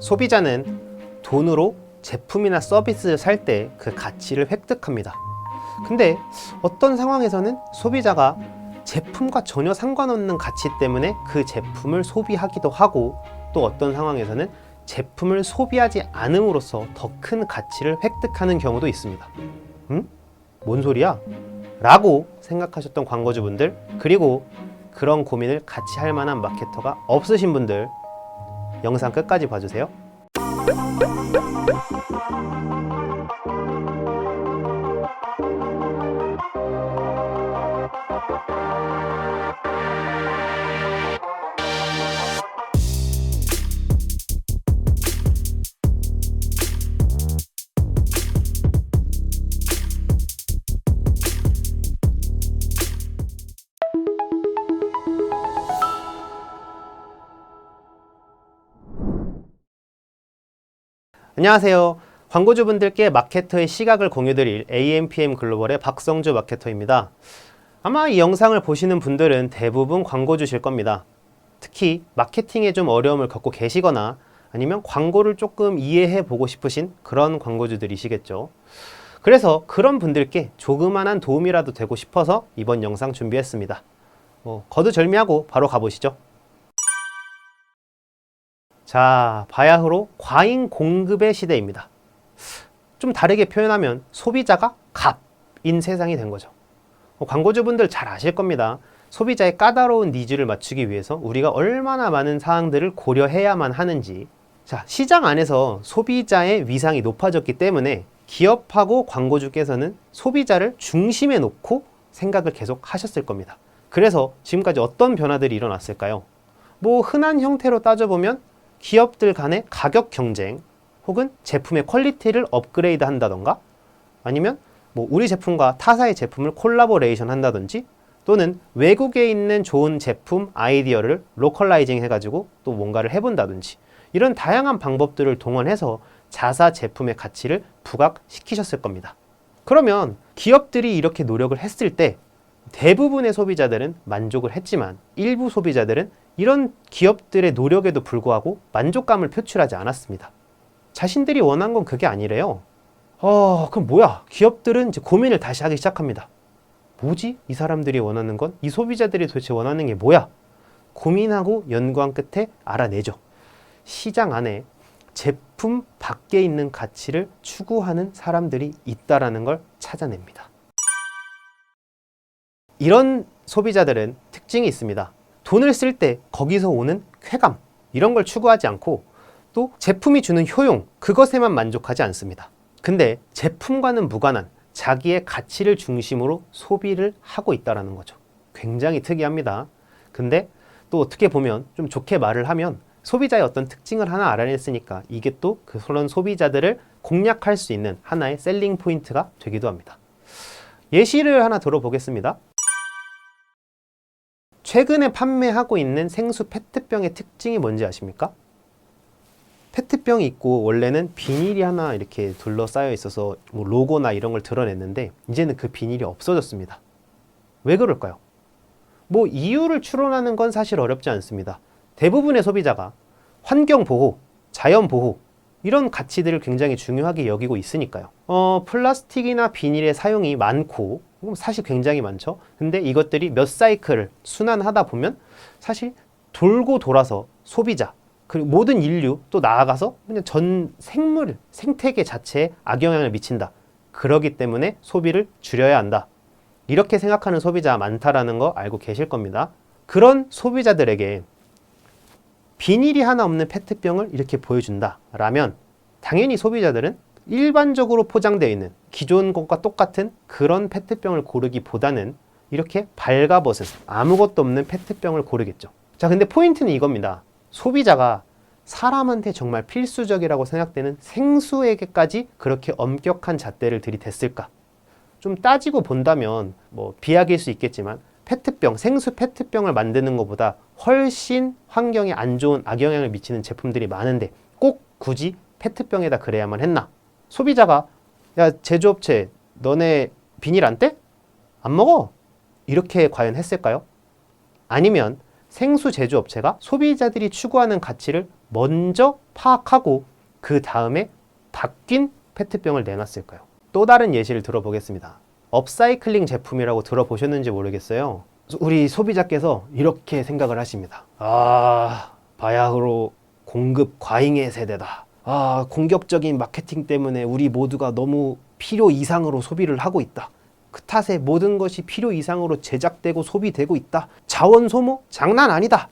소비자는 돈으로 제품이나 서비스를 살 때 그 가치를 획득합니다. 근데 어떤 상황에서는 소비자가 제품과 전혀 상관없는 가치 때문에 그 제품을 소비하기도 하고 또 어떤 상황에서는 제품을 소비하지 않음으로써 더 큰 가치를 획득하는 경우도 있습니다. 음? 뭔 소리야? 라고 생각하셨던 광고주분들 그리고 그런 고민을 같이 할 만한 마케터가 없으신 분들 영상 끝까지 봐주세요. 안녕하세요. 광고주분들께 마케터의 시각을 공유드릴 AMPM 글로벌의 박성주 마케터입니다. 아마 이 영상을 보시는 분들은 대부분 광고주실 겁니다. 특히 마케팅에 좀 어려움을 겪고 계시거나 아니면 광고를 조금 이해해 보고 싶으신 그런 광고주들이시겠죠. 그래서 그런 분들께 조그만한 도움이라도 되고 싶어서 이번 영상 준비했습니다. 뭐 거두절미하고 바로 가보시죠. 자, 바야흐로 과잉 공급의 시대입니다. 좀 다르게 표현하면 소비자가 갑인 세상이 된 거죠. 어, 광고주분들 잘 아실 겁니다. 소비자의 까다로운 니즈를 맞추기 위해서 우리가 얼마나 많은 사항들을 고려해야만 하는지. 자, 시장 안에서 소비자의 위상이 높아졌기 때문에 기업하고 광고주께서는 소비자를 중심에 놓고 생각을 계속 하셨을 겁니다. 그래서 지금까지 어떤 변화들이 일어났을까요? 뭐 흔한 형태로 따져보면 기업들 간의 가격 경쟁 혹은 제품의 퀄리티를 업그레이드 한다던가 아니면 뭐 우리 제품과 타사의 제품을 콜라보레이션 한다든지 또는 외국에 있는 좋은 제품 아이디어를 로컬라이징 해가지고 또 뭔가를 해본다든지 이런 다양한 방법들을 동원해서 자사 제품의 가치를 부각시키셨을 겁니다. 그러면 기업들이 이렇게 노력을 했을 때 대부분의 소비자들은 만족을 했지만 일부 소비자들은 이런 기업들의 노력에도 불구하고 만족감을 표출하지 않았습니다. 자신들이 원한 건 그게 아니래요. 어, 그럼 뭐야? 기업들은 이제 고민을 다시 하기 시작합니다. 뭐지? 이 사람들이 원하는 건? 이 소비자들이 도대체 원하는 게 뭐야? 고민하고 연구한 끝에 알아내죠. 시장 안에 제품 밖에 있는 가치를 추구하는 사람들이 있다라는 걸 찾아냅니다. 이런 소비자들은 특징이 있습니다. 돈을 쓸 때 거기서 오는 쾌감, 이런 걸 추구하지 않고 또 제품이 주는 효용, 그것에만 만족하지 않습니다. 근데 제품과는 무관한 자기의 가치를 중심으로 소비를 하고 있다는 거죠. 굉장히 특이합니다. 근데 또 어떻게 보면 좀 좋게 말을 하면 소비자의 어떤 특징을 하나 알아냈으니까 이게 또 그런 소비자들을 공략할 수 있는 하나의 셀링 포인트가 되기도 합니다. 예시를 하나 들어보겠습니다. 최근에 판매하고 있는 생수 페트병의 특징이 뭔지 아십니까? 페트병이 있고 원래는 비닐이 하나 이렇게 둘러싸여 있어서 뭐 로고나 이런 걸 드러냈는데 이제는 그 비닐이 없어졌습니다. 왜 그럴까요? 뭐 이유를 추론하는 건 사실 어렵지 않습니다. 대부분의 소비자가 환경 보호, 자연 보호 이런 가치들을 굉장히 중요하게 여기고 있으니까요. 어, 플라스틱이나 비닐의 사용이 많고 사실 굉장히 많죠. 근데 이것들이 몇 사이클을 순환하다 보면 사실 돌고 돌아서 소비자 그리고 모든 인류 또 나아가서 그냥 전 생물 생태계 자체에 악영향을 미친다. 그러기 때문에 소비를 줄여야 한다. 이렇게 생각하는 소비자 많다라는 거 알고 계실 겁니다. 그런 소비자들에게 비닐이 하나 없는 페트병을 이렇게 보여준다 라면 당연히 소비자들은 일반적으로 포장되어 있는 기존 것과 똑같은 그런 페트병을 고르기보다는 이렇게 발가벗은 아무것도 없는 페트병을 고르겠죠. 자, 근데 포인트는 이겁니다. 소비자가 사람한테 정말 필수적이라고 생각되는 생수에게까지 그렇게 엄격한 잣대를 들이댔을까? 좀 따지고 본다면 뭐 비약일 수 있겠지만 페트병, 생수 페트병을 만드는 것보다 훨씬 환경에 안 좋은 악영향을 미치는 제품들이 많은데 꼭 굳이 페트병에다 그래야만 했나? 소비자가 야 제조업체 너네 비닐 안 떼? 안 먹어? 이렇게 과연 했을까요? 아니면 생수 제조업체가 소비자들이 추구하는 가치를 먼저 파악하고 그 다음에 바뀐 페트병을 내놨을까요? 또 다른 예시를 들어보겠습니다. 업사이클링 제품이라고 들어보셨는지 모르겠어요. 우리 소비자께서 이렇게 생각을 하십니다. 아, 바야흐로 공급 과잉의 세대다. 아, 공격적인 마케팅 때문에 우리 모두가 너무 필요 이상으로 소비를 하고 있다. 그 탓에 모든 것이 필요 이상으로 제작되고 소비되고 있다. 자원 소모 장난 아니다.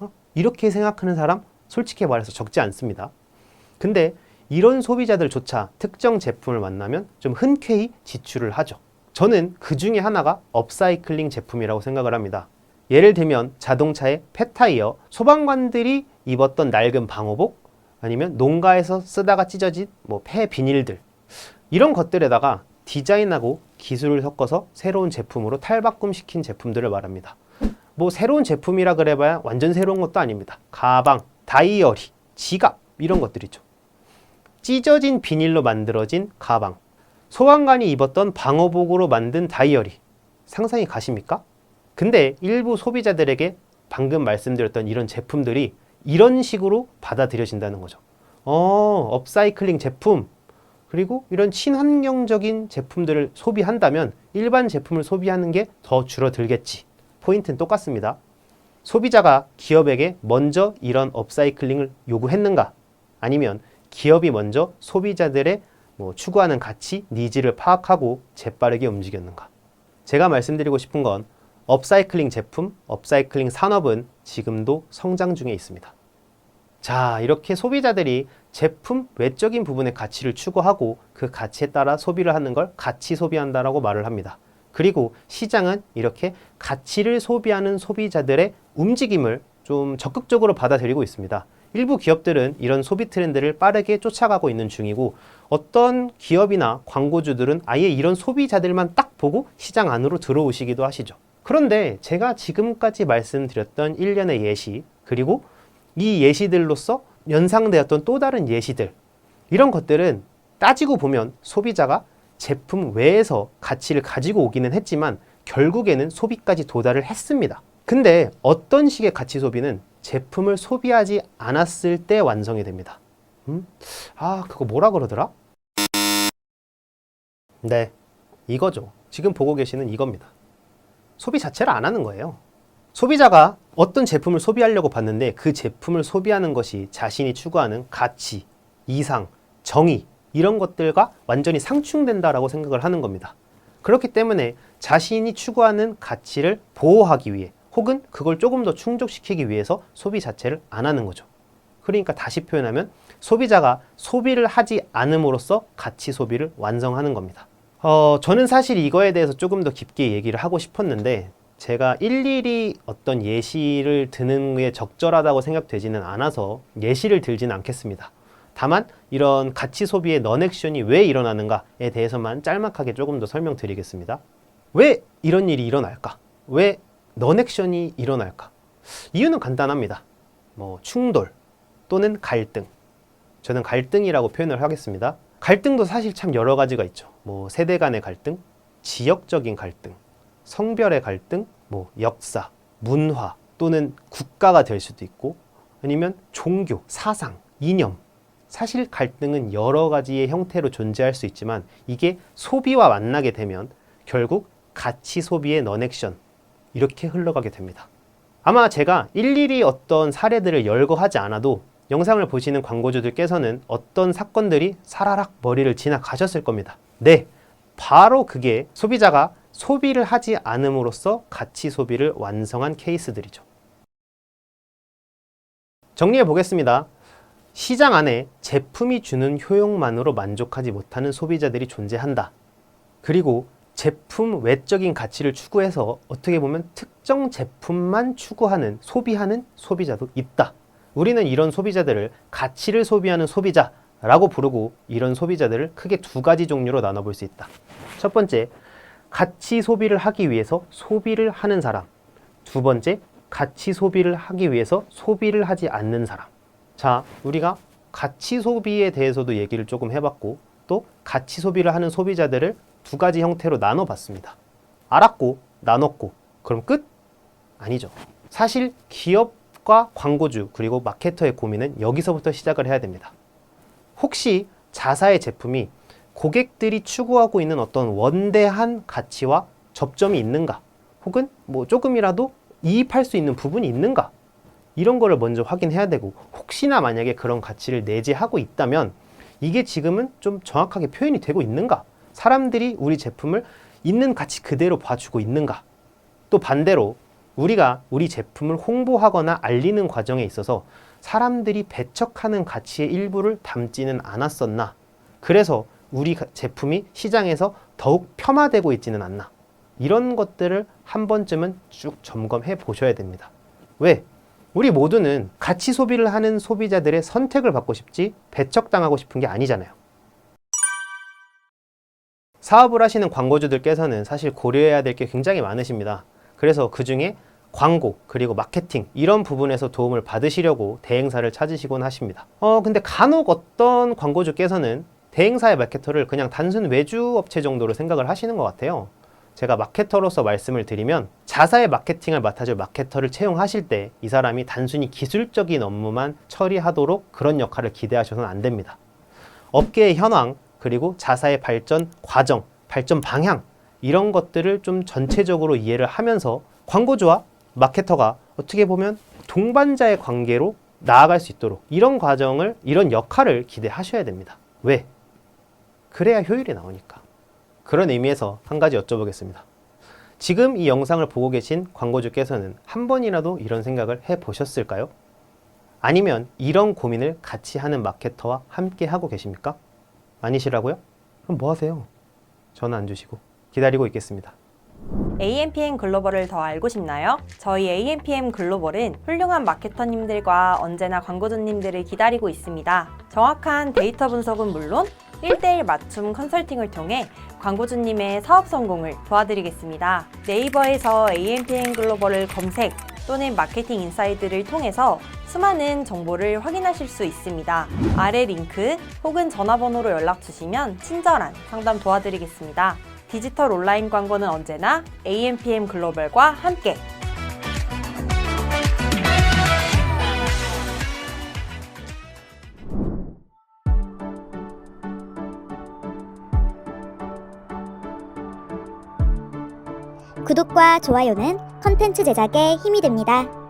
어? 이렇게 생각하는 사람 솔직히 말해서 적지 않습니다. 근데 이런 소비자들조차 특정 제품을 만나면 좀 흔쾌히 지출을 하죠. 저는 그 중에 하나가 업사이클링 제품이라고 생각을 합니다. 예를 들면 자동차의 폐타이어, 소방관들이 입었던 낡은 방호복, 아니면 농가에서 쓰다가 찢어진 뭐 폐 비닐들 이런 것들에다가 디자인하고 기술을 섞어서 새로운 제품으로 탈바꿈시킨 제품들을 말합니다. 뭐 새로운 제품이라 그래봐야 완전 새로운 것도 아닙니다. 가방, 다이어리, 지갑 이런 것들이죠. 찢어진 비닐로 만들어진 가방, 소방관이 입었던 방호복으로 만든 다이어리 상상이 가십니까? 근데 일부 소비자들에게 방금 말씀드렸던 이런 제품들이 이런 식으로 받아들여진다는 거죠. 어, 업사이클링 제품 그리고 이런 친환경적인 제품들을 소비한다면 일반 제품을 소비하는 게 더 줄어들겠지. 포인트는 똑같습니다. 소비자가 기업에게 먼저 이런 업사이클링을 요구했는가? 아니면 기업이 먼저 소비자들의 뭐 추구하는 가치, 니즈를 파악하고 재빠르게 움직였는가? 제가 말씀드리고 싶은 건 업사이클링 제품, 업사이클링 산업은 지금도 성장 중에 있습니다. 자, 이렇게 소비자들이 제품 외적인 부분의 가치를 추구하고 그 가치에 따라 소비를 하는 걸 가치 소비한다라고 말을 합니다. 그리고 시장은 이렇게 가치를 소비하는 소비자들의 움직임을 좀 적극적으로 받아들이고 있습니다. 일부 기업들은 이런 소비 트렌드를 빠르게 쫓아가고 있는 중이고 어떤 기업이나 광고주들은 아예 이런 소비자들만 딱 보고 시장 안으로 들어오시기도 하시죠. 그런데 제가 지금까지 말씀드렸던 일련의 예시 그리고 이 예시들로서 연상되었던 또 다른 예시들 이런 것들은 따지고 보면 소비자가 제품 외에서 가치를 가지고 오기는 했지만 결국에는 소비까지 도달을 했습니다. 근데 어떤 식의 가치 소비는 제품을 소비하지 않았을 때 완성이 됩니다. 음? 아, 그거 뭐라 그러더라? 네, 이거죠. 지금 보고 계시는 이겁니다. 소비 자체를 안 하는 거예요. 소비자가 어떤 제품을 소비하려고 봤는데 그 제품을 소비하는 것이 자신이 추구하는 가치, 이상, 정의 이런 것들과 완전히 상충된다라고 생각을 하는 겁니다. 그렇기 때문에 자신이 추구하는 가치를 보호하기 위해 혹은 그걸 조금 더 충족시키기 위해서 소비 자체를 안 하는 거죠. 그러니까 다시 표현하면 소비자가 소비를 하지 않음으로써 가치 소비를 완성하는 겁니다. 어, 저는 사실 이거에 대해서 조금 더 깊게 얘기를 하고 싶었는데 제가 일일이 어떤 예시를 드는 게 적절하다고 생각되지는 않아서 예시를 들지는 않겠습니다. 다만 이런 가치 소비의 넌액션이 왜 일어나는가에 대해서만 짤막하게 조금 더 설명드리겠습니다. 왜 이런 일이 일어날까? 왜 넌액션이 일어날까? 이유는 간단합니다. 뭐 충돌 또는 갈등. 저는 갈등이라고 표현을 하겠습니다. 갈등도 사실 참 여러 가지가 있죠. 뭐 세대 간의 갈등, 지역적인 갈등, 성별의 갈등, 뭐 역사, 문화 또는 국가가 될 수도 있고 아니면 종교, 사상, 이념. 사실 갈등은 여러 가지의 형태로 존재할 수 있지만 이게 소비와 만나게 되면 결국 가치 소비의 넌액션 이렇게 흘러가게 됩니다. 아마 제가 일일이 어떤 사례들을 열거하지 않아도 영상을 보시는 광고주들께서는 어떤 사건들이 사라락 머리를 지나가셨을 겁니다. 네, 바로 그게 소비자가 소비를 하지 않음으로써 가치 소비를 완성한 케이스들이죠. 정리해 보겠습니다. 시장 안에 제품이 주는 효용만으로 만족하지 못하는 소비자들이 존재한다. 그리고 제품 외적인 가치를 추구해서 어떻게 보면 특정 제품만 추구하는 소비하는 소비자도 있다. 우리는 이런 소비자들을 가치를 소비하는 소비자 라고 부르고 이런 소비자들을 크게 두 가지 종류로 나눠볼 수 있다. 첫 번째, 가치 소비를 하기 위해서 소비를 하는 사람. 두 번째, 가치 소비를 하기 위해서 소비를 하지 않는 사람. 자, 우리가 가치 소비에 대해서도 얘기를 조금 해봤고, 또 가치 소비를 하는 소비자들을 두 가지 형태로 나눠봤습니다. 알았고, 나눴고, 그럼 끝? 아니죠. 사실 기업 과 광고주 그리고 마케터의 고민은 여기서부터 시작을 해야 됩니다. 혹시 자사의 제품이 고객들이 추구하고 있는 어떤 원대한 가치와 접점이 있는가? 혹은 뭐 조금이라도 이입할 수 있는 부분이 있는가? 이런 거를 먼저 확인해야 되고 혹시나 만약에 그런 가치를 내재하고 있다면 이게 지금은 좀 정확하게 표현이 되고 있는가? 사람들이 우리 제품을 있는 가치 그대로 봐주고 있는가? 또 반대로 우리가 우리 제품을 홍보하거나 알리는 과정에 있어서 사람들이 배척하는 가치의 일부를 담지는 않았었나? 그래서 우리 가- 제품이 시장에서 더욱 폄하되고 있지는 않나? 이런 것들을 한 번쯤은 쭉 점검해 보셔야 됩니다. 왜? 우리 모두는 가치 소비를 하는 소비자들의 선택을 받고 싶지 배척당하고 싶은 게 아니잖아요. 사업을 하시는 광고주들께서는 사실 고려해야 될 게 굉장히 많으십니다. 그래서 그 중에 광고 그리고 마케팅 이런 부분에서 도움을 받으시려고 대행사를 찾으시곤 하십니다. 어 근데 간혹 어떤 광고주께서는 대행사의 마케터를 그냥 단순 외주 업체 정도로 생각을 하시는 것 같아요. 제가 마케터로서 말씀을 드리면 자사의 마케팅을 맡아줄 마케터를 채용하실 때 이 사람이 단순히 기술적인 업무만 처리하도록 그런 역할을 기대하셔서는 안 됩니다. 업계의 현황 그리고 자사의 발전 과정, 발전 방향 이런 것들을 좀 전체적으로 이해를 하면서 광고주와 마케터가 어떻게 보면 동반자의 관계로 나아갈 수 있도록 이런 과정을 이런 역할을 기대하셔야 됩니다. 왜? 그래야 효율이 나오니까. 그런 의미에서 한 가지 여쭤보겠습니다. 지금 이 영상을 보고 계신 광고주께서는 한 번이라도 이런 생각을 해 보셨을까요? 아니면 이런 고민을 같이 하는 마케터와 함께 하고 계십니까? 아니시라고요? 그럼 뭐 하세요? 전화 안 주시고 기다리고 있겠습니다. AMPM 글로벌을 더 알고 싶나요? 저희 AMPM 글로벌은 훌륭한 마케터님들과 언제나 광고주님들을 기다리고 있습니다. 정확한 데이터 분석은 물론 1대1 맞춤 컨설팅을 통해 광고주님의 사업 성공을 도와드리겠습니다. 네이버에서 AMPM 글로벌을 검색 또는 마케팅 인사이드를 통해서 수많은 정보를 확인하실 수 있습니다. 아래 링크 혹은 전화번호로 연락 주시면 친절한 상담 도와드리겠습니다. 디지털 온라인 광고는 언제나 AMPM 글로벌과 함께 구독과 좋아요는 컨텐츠 제작에 힘이 됩니다.